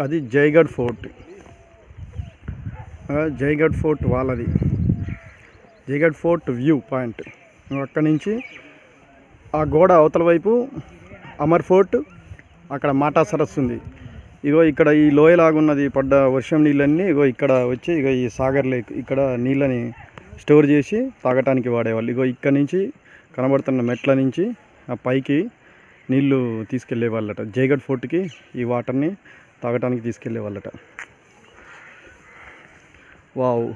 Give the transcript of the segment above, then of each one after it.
అది జైగఢ్ ఫోర్ట్. ఆ, జైగఢ్ ఫోర్ట్ వాళ్ళది. Jaigarh fort view point. అక్కడి నుంచి ఆ గోడ అవతల వైపు అమర్ ఫోర్ట్ అక్కడ మాటా సరస్సు ఉంది. ఇగో ఇక్కడ ఈ లోయలాగున్నది పడ్డ వర్షం నీళ్ళన్నీ ఇగో ఇక్కడ వచ్చి ఇగో ఈ సాగర్ లేక్ ఇక్కడ నీళ్ళని స్టోర్ చేసి తాగటానికి వాడేవాళ్ళు. ఇగో ఇక్కడ నుంచి కనబడుతున్న మెట్ల నుంచి ఆ పైకి నీళ్ళు తీసుకెళ్ళే వాళ్ళట జైగఢ్ ఫోర్ట్కి ఈ వాటర్ని తాగటానికి తీసుకెళ్ళే వాళ్ళట. వావ్.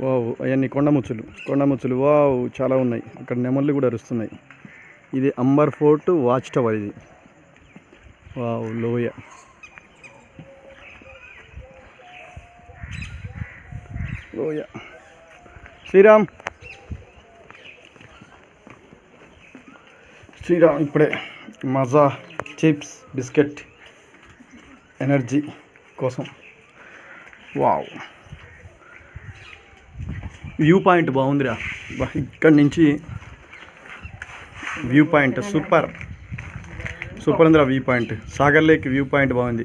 వావ్. అవన్నీ కొండముచ్చులు. కొండముచ్చులు. వావ్. చాలా ఉన్నాయి. అక్కడ నెమళ్ళు కూడా అరుస్తున్నాయి. ఇది అంబర్ ఫోర్ట్ వాచ్ టవర్ ఇది. వావ్. లోయ. లోయ. శ్రీరామ్. శ్రీరామ్ ఇప్పుడే మజా చిప్స్ బిస్కెట్. ఎనర్జీ కోసం. వావ్. వ్యూ పాయింట్ బాగుందిరా. ఇక్కడి నుంచి వ్యూ పాయింట్ సూపర్. సూపర్ ఉందిరా view point. Sagar lake view point బాగుంది.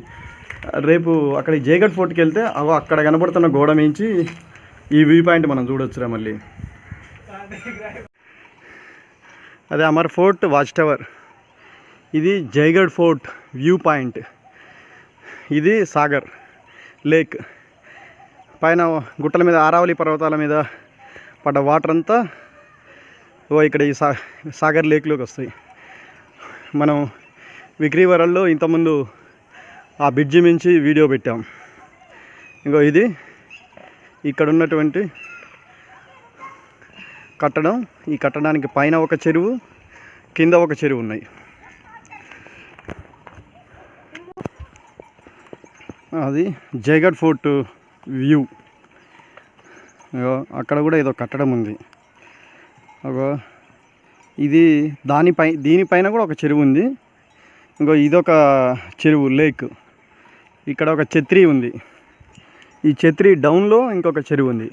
రేపు అక్కడ జయగఢ్ ఫోర్ట్కి వెళ్తే అగో అక్కడ కనబడుతున్న గోడ మించి ఈ వ్యూ పాయింట్ మనం చూడొచ్చురా మళ్ళీ. అదే అమర్ ఫోర్ట్ వాచ్ టవర్. ఇది జైగఢ్ ఫోర్ట్ వ్యూ పాయింట్. ఇది సాగర్ లేక్. పైన గుట్టల మీద ఆరావళి పర్వతాల మీద పడ్డ వాటర్ అంతా ఓ ఇక్కడ ఈ సా సాగర్ లేక్లోకి వస్తాయి. మనం విక్రీవరల్లో ఇంతకుముందు ఆ బ్రిడ్జి మించి వీడియో పెట్టాం. ఇంకో ఇది ఇక్కడ ఉన్నటువంటి కట్టడం. ఈ కట్టడానికి పైన ఒక చెరువు కింద ఒక చెరువు ఉన్నాయి. అది జైగడ్ ఫోర్ట్ వ్యూ. అక్కడ కూడా ఏదో కట్టడం ఉంది. అగో ఇది దానిపై దీనిపైన కూడా ఒక చెరువు ఉంది. ఇంకో ఇదొక చెరువు లేక్. ఇక్కడ ఒక ఛత్రి ఉంది. ఈ ఛత్రి డౌన్లో ఇంకొక చెరువు ఉంది.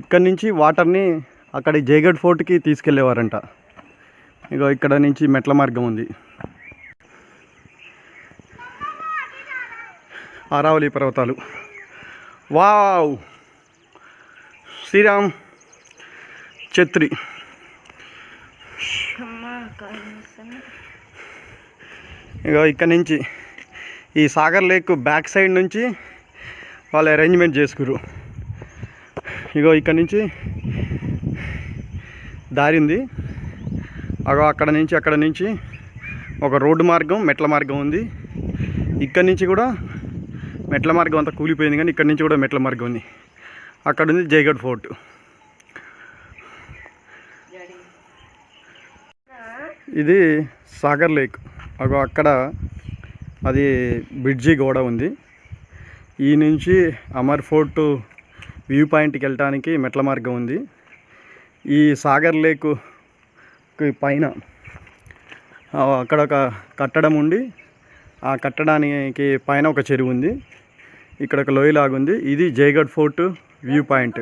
ఇక్కడి నుంచి వాటర్ని అక్కడి జైగడ్ ఫోర్ట్కి తీసుకెళ్ళేవారంట. ఇగో ఇక్కడ నుంచి మెట్ల మార్గం ఉంది. అరావలి పర్వతాలు. వావ్! శ్రీరామ్ ఛత్రి. ఇక ఇక్కడ నుంచి ఈ సాగర్ లేక్ బ్యాక్ సైడ్ నుంచి వాళ్ళు అరేంజ్మెంట్ చేసుకురు ఇగో ఇక్కడ నుంచి దారి ఉంది. అగో అక్కడ నుంచి అక్కడ నుంచి ఒక రోడ్డు మార్గం మెట్ల మార్గం ఉంది. ఇక్కడ నుంచి కూడా మెట్ల మార్గం అంతా కూలిపోయింది కానీ ఇక్కడ నుంచి కూడా మెట్ల మార్గం ఉంది. అక్కడ ఉంది జయగఢ్ ఫోర్ట్. ఇది సాగర్ లేక్. అగో అక్కడ అది బ్రిడ్జి గోడ ఉంది. ఈ నుంచి అమర్ ఫోర్ట్ వ్యూ పాయింట్కి వెళ్ళటానికి మెట్ల మార్గం ఉంది. ఈ సాగర్ లేక్ పైన అక్కడ ఒక కట్టడం ఉండి ఆ కట్టడానికి పైన ఒక చెరువు ఉంది. ఇక్కడ ఒక లోయ లాగుంది ఇది జయగఢ్ ఫోర్ట్ వ్యూ పాయింట్.